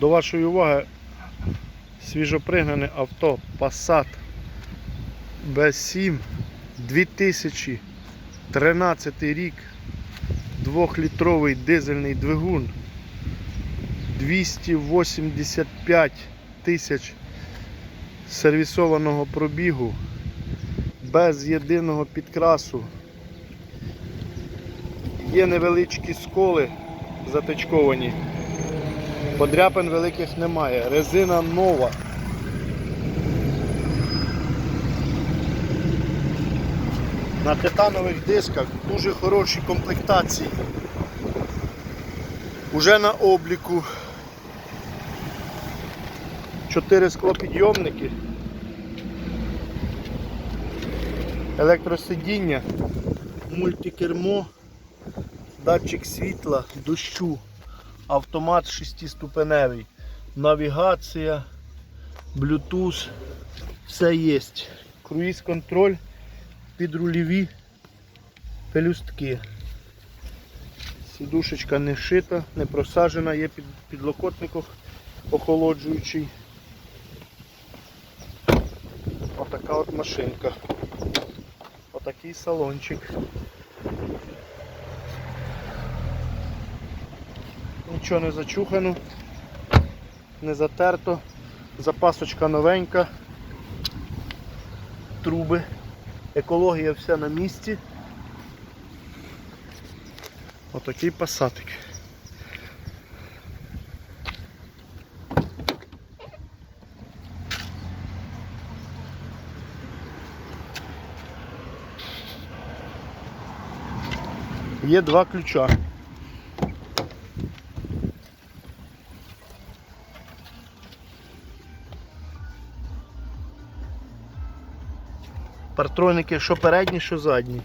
До вашої уваги свіжопригнане авто Passat B7 2013 рік. Двохлітровий дизельний двигун. 285 тисяч сервісованого пробігу. Без єдиного підкрасу. Є невеличкі сколи затичковані. Подряпин великих немає. Резина нова. На титанових дисках дуже хороші комплектації. Уже на обліку. Чотири склопідйомники. Електросидіння, мультикермо, датчик світла, дощу автомат шестиступеневий, навігація, Bluetooth, все є. Круїз контроль, підрульові пелюстки. Сідушечка не шита, не просажена, є під, підлокотником охолоджуючий. Отака от машинка. Отакий салончик. Нічого не зачухано, не затерто, запасочка новенька, труби, екологія вся на місці. Отакий пасатик. Є два ключа. Партроники що передні, що задні.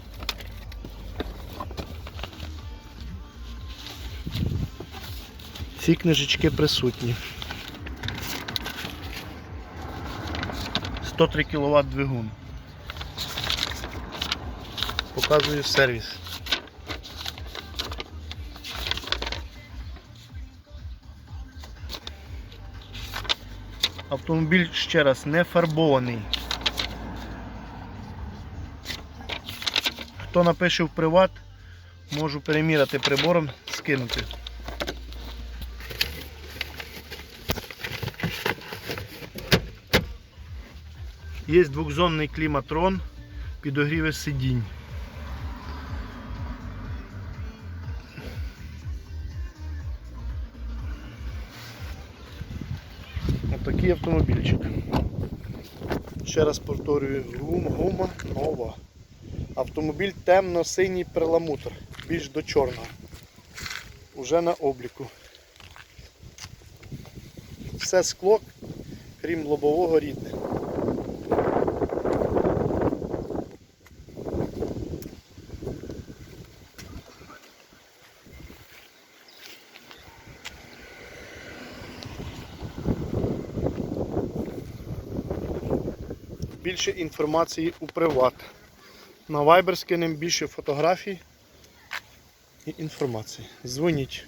Ці книжечки присутні. 103 кВт двигун. Показую сервіс. Автомобіль ще раз не фарбований. Хто напише в приват, можу переміряти прибором, скинути. Є двохзонний кліматрон, підогріви сидінь. Отакий автомобільчик. Ще раз повторюю, гума нова. Автомобіль темно-синій перламутр, більш до чорного. Уже на обліку. Все скло, крім лобового рідне. Більше інформації у приват. На Viber скинемо більше фотографій і інформації. Дзвоніть.